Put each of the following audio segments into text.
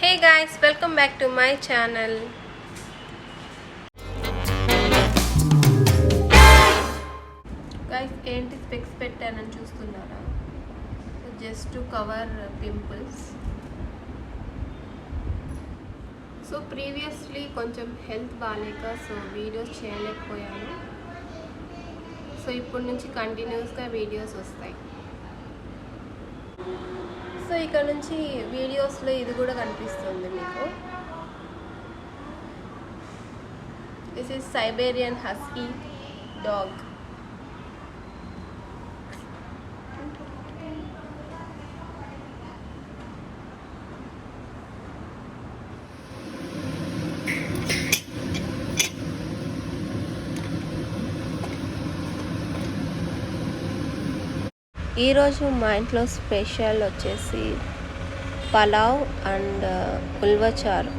Hey guys welcome back to my channel guys ఏంటి specs పెట్టానని చూస్తున్నారా? Just to cover pimples so previously కొంచెం health బాగాలేక so videos చేయలేకపోయాను. సో ఇప్పటి నుంచి కంటిన్యూస్గా వీడియోస్ వస్తాయి. సో ఇక్కడ నుంచి వీడియోస్లో ఇది కూడా కనిపిస్తుంది మీకు. This is Siberian husky dog ఈరోజు మా ఇంట్లో స్పెషల్ వచ్చేసి పలావ్ అండ్ ఉల్వచారు.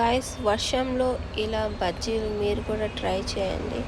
గాయస్ వర్షంలో ఇలా బజ్జీలు మీరు కూడా ట్రై చేయండి.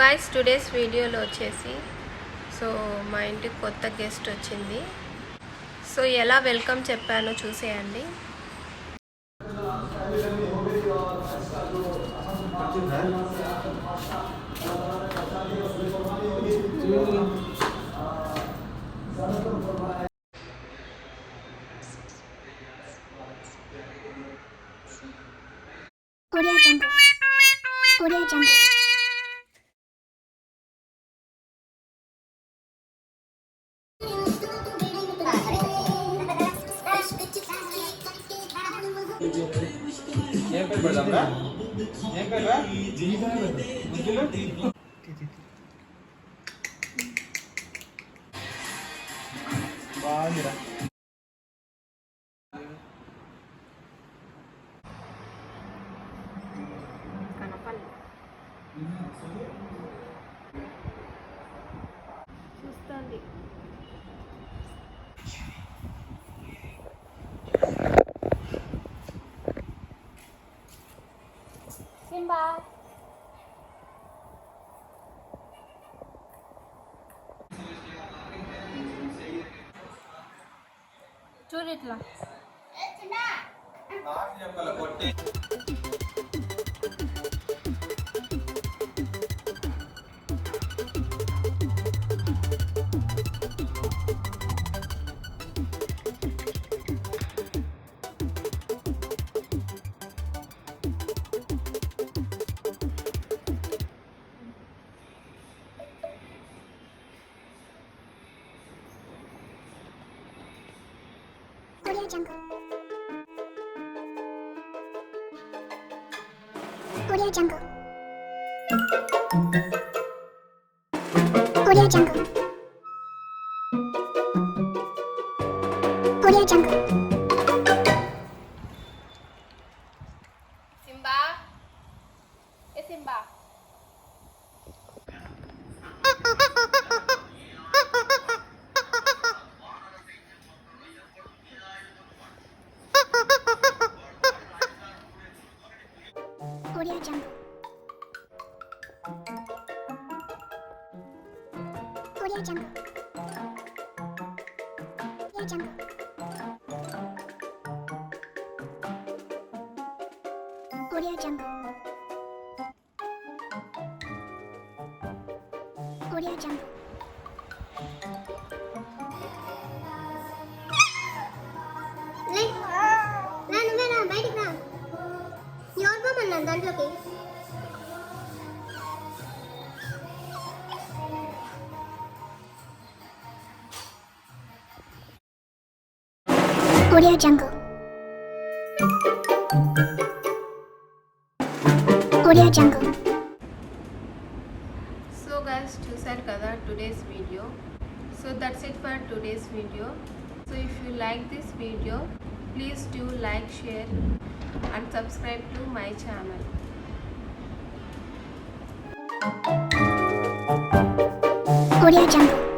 గాయస్ టుడేస్ వీడియోలో వచ్చేసి సో మా ఇంటికి కొత్త గెస్ట్ వచ్చింది. సో ఎలా వెల్కమ్ చెప్పానో చూసేయండి. ఏం పేరు పెడదాంరా ఏం పేరురా ముగ్గులు బాగుందిరా చూస్తుంది చూడు ఇట్లా. ジャングジャングルオジャングルオジャングゴリアャゃん。保 Audio Jungle. Audio Jungle. So guys చూసారు కదా today's video so that's it for today's video so if you like this video please do like share and subscribe to my channel Audio Jungle.